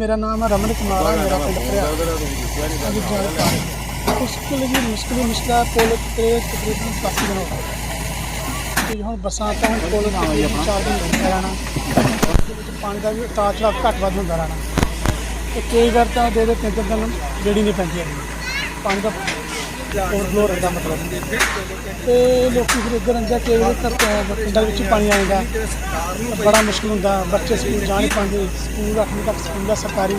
ਮੇਰਾ ਨਾਮ ਹੈ ਰਮਨ ਕੁਮਾਰ ਹੈ ਮੇਰਾ ਪਿੰਡ ਭਰਿਆ। ਮੁਸ਼ਕਿਲ ਜੀ ਮੁਸ਼ਕਿਲ ਮੁਸ਼ਕਲਾ ਪੁੱਲ ਤੇ ਤਕਰੀਬਨ 80 ਦਿਨ ਹੋ ਗਏ। ਤੇ ਹੁਣ ਬਸਾਂ ਤਾਂ ਹੁਣ ਪੁੱਲ ਤਕਰੀਬਨ ਚਾਰ ਦਿਨ ਲੱਗਦਾ ਰਹਿਣਾ ਪਾਣੀ ਦਾ ਵੀ ਉਤਾਰ ਚੜਾਅ ਘੱਟ ਵੱਧ ਹੁੰਦਾ ਰਹਿਣਾ। ਤੇ ਕਈ ਵਾਰ ਤਾਂ ਦੋ ਦੋ ਤਿੰਨ ਤਿੰਨ ਦਿਨ ਜਿਹੜੀ ਨਹੀਂ ਪੈਂਦੀ ਹੈਗੀ। ਪਾਣੀ ਦਾ ਓਵਰਫਲੋ ਰਹਿੰਦਾ ਮਤਲਬ। ਤੇ ਲੋਕੀ ਫਿਰ ਇੱਧਰ ਅੰਦਰ ਕਈ ਪਿੰਡਾਂ ਵਿੱਚ ਪਾਣੀ ਆਏਗਾ ਬੜਾ ਮੁਸ਼ਕਿਲ ਹੁੰਦਾ। ਬੱਚੇ ਸਕੂਲ ਜਾ ਨਹੀਂ ਪਾਉਂਦੇ। ਸਕੂਲ ਅੱਠਵੀਂ ਤੱਕ ਸਕੂਲ ਦਾ ਸਰਕਾਰੀ।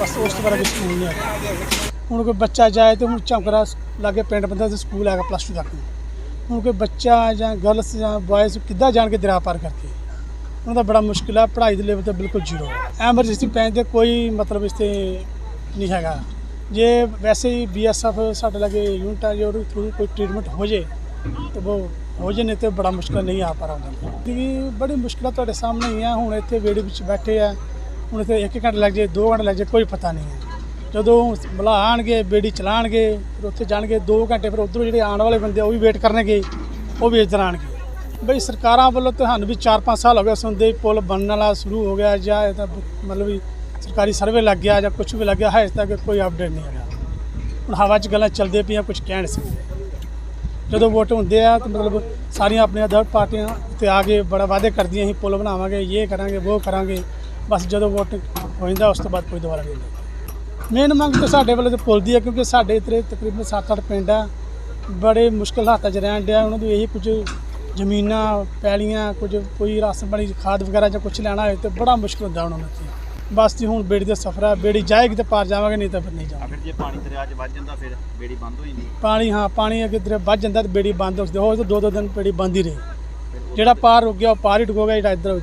ਬਸ ਉਸ ਤੋਂ ਬਾਅਦ ਅੱਗੇ ਸਕੂਲ ਨਹੀਂ ਹੈਗਾ। ਹੁਣ ਕੋਈ ਬੱਚਾ ਜਾਏ ਤੇ ਹੁਣ ਝੰਕਰਾ ਲਾਗੇ ਪਿੰਡ ਬੰਦਾ ਤੇ ਸਕੂਲ ਹੈਗਾ ਪਲੱਸ 2 ਤੱਕ। ਹੁਣ ਕੋਈ ਬੱਚਾ ਜਾਂ ਗਰਲਸ ਜਾਂ ਬॉयਜ਼ ਕਿੱਦਾਂ ਜਾਣ ਕੇ ਦਰਿਆ ਪਾਰ ਕਰਕੇ? ਉਹਨਾਂ ਦਾ ਬੜਾ ਮੁਸ਼ਕਿਲ ਹੈ ਪੜ੍ਹਾਈ ਦੇ ਲੈਵਲ ਤੇ ਬਿਲਕੁਲ ਜ਼ੀਰੋ ਹੈ ਐਮਰਜੈਂਸੀ ਪੈਣ 'ਤੇ ਕੋਈ ਮਤਲਬ ਇਸ ਤੇ ਨਹੀਂ ਹੈਗਾ। ਜੇ ਵੈਸੇ ਹੀ ਬੀਐਸਐਫ ਸਾਡੇ ਲਾਗੇ ਯੂਨਿਟ ਆ, ਜੇ ਉਹਦੇ ਥਰੂ ਕੋਈ ਟ੍ਰੀਟਮੈਂਟ ਹੋ ਜੇ, ਤਾਂ ਉਹ ਹੋ ਜੇ, ਨਹੀਂ ਤੇ ਬੜਾ ਮੁਸ਼ਕਲ ਨਹੀਂ ਆ ਪਾ ਰਹਾ ਕਿ ਬੜੀ ਮੁਸ਼ਕਲਾਂ ਤੁਹਾਡੇ ਸਾਹਮਣੇ ਹੀ ਆ, ਹੁਣ ਇੱਥੇ ਵੇੜੇ ਵਿੱਚ ਬੈਠੇ ਆ, ਹੁਣ ਇੱਥੇ ਇੱਕ ਘੰਟਾ ਲੱਗ ਜੇ, ਦੋ ਘੰਟੇ ਲੱਗ ਜੇ, ਕੋਈ ਪਤਾ ਨਹੀਂ ਹੈ ਜਦੋਂ ਬੁਲਾ ਆਣਗੇ, ਬੇੜੀ ਚਲਾਣਗੇ, ਫਿਰ ਉੱਥੇ ਜਾਣਗੇ 2 ਘੰਟੇ ਫਿਰ ਉਧਰੋਂ ਜਿਹੜੇ ਆਉਣ ਵਾਲੇ ਬੰਦੇ ਉਹ ਵੀ ਵੇਟ ਕਰਨਗੇ, ਉਹ ਵੀ ਇੱਧਰ ਆਣਗੇ ਬਈ ਸਰਕਾਰਾਂ ਵੱਲੋਂ ਤੁਹਾਨੂੰ ਵੀ 4-5 ਸਾਲ ਹੋ ਗਏ ਸੁਣਦੇ ਹੀ ਪੁਲ ਬਣਨ ਵਾਲਾ ਸ਼ੁਰੂ ਹੋ ਗਿਆ ਜਾਂ ਇਹਦਾ ਮਤਲਬ ਵੀ ਸਰਕਾਰੀ ਸਰਵੇ ਲੱਗ ਗਿਆ ਜਾਂ ਕੁਝ ਵੀ ਲੱਗ ਗਿਆ ਹੈ ਤੱਕ ਕੋਈ ਅਪਡੇਟ ਨਹੀਂ ਹੈਗਾ ਹੁਣ ਹਵਾ 'ਚ ਗੱਲਾਂ ਚੱਲਦੇ ਪਈਆਂ ਕੁਝ ਕਹਿ ਨਹੀਂ ਸਕਦੇ ਜਦੋਂ ਵੋਟ ਹੁੰਦੇ ਆ ਤਾਂ ਮਤਲਬ ਸਾਰੀਆਂ ਆਪਣੀਆਂ ਅਦਰ ਪਾਰਟੀਆਂ ਤੇ ਆ ਕੇ ਬੜਾ ਵਾਅਦੇ ਕਰਦੀਆਂ ਅਸੀਂ ਪੁਲ ਬਣਾਵਾਂਗੇ, ਇਹ ਕਰਾਂਗੇ ਉਹ ਕਰਾਂਗੇ। ਬਸ ਜਦੋਂ ਵੋਟ ਹੋ ਜਾਂਦਾ, ਉਸ ਤੋਂ ਬਾਅਦ ਕੋਈ ਦੁਬਾਰਾ ਨਹੀਂ ਮੇਨ ਮੰਗ ਤਾਂ ਸਾਡੇ ਵੱਲੋਂ ਤਾਂ ਪੁਲ ਦੀ ਹੈ ਕਿਉਂਕਿ ਸਾਡੇ ਇੱਥੇ ਤਕਰੀਬਨ 7-8 ਪਿੰਡ ਆ। ਬੜੇ ਮੁਸ਼ਕਲ ਹਾਲਾਤਾਂ 'ਚ ਰਹਿਣ ਡਿਆ, ਉਹਨਾਂ ਦੀ ਇਹੀ ਕੁਝ ਜ਼ਮੀਨਾਂ, ਪੈਲੀਆਂ, ਕੁਝ ਕੋਈ ਰਾਸ਼ਨ ਬਣੀ ਖਾਦ ਵਗੈਰਾ ਜਾਂ ਕੁਝ ਲੈਣਾ ਹੋਵੇ ਤੇ ਬੜਾ ਮੁਸ਼ਕਲ ਹੁੰਦਾ ਉਹਨਾਂ ਨੂੰ ਇੱਥੇ। ਬਸ ਜੀ ਹੁਣ ਬੇੜੀ ਦਾ ਸਫ਼ਰ ਹੈ ਬੇੜੀ ਜਾਏਗੀ ਤੇ ਪਾਰ ਜਾਵਾਂਗੇ ਨਹੀਂ ਤਾਂ ਫਿਰ ਨਹੀਂ ਜਾਵਾਂਗੇ। ਫਿਰ ਜੇ ਪਾਣੀ ਦਰਿਆ 'ਚ ਵੱਜ ਜਾਂਦਾ ਫਿਰ ਬੇੜੀ ਬੰਦ ਹੋ ਜਾਂਦੀ। ਪਾਣੀ ਹਾਂ ਪਾਣੀ ਅੱਗੇ ਤੇਰੇ ਵੱਜ ਜਾਂਦਾ ਤੇ ਬੇੜੀ ਬੰਦ ਹੋ ਜਾਂਦੀ। ਹੋ ਦੋ ਦੋ ਦਿਨ ਬੇੜੀ ਬੰਦ ਹੀ ਰਹੀ। ਜਿਹੜਾ ਪਾਰ ਰੁਕ ਗਿਆ ਉਹ ਪਾਰ ਹੀ ਡੁੱਬੋਗਾ ਜਿਹੜਾ ਇੱਧਰ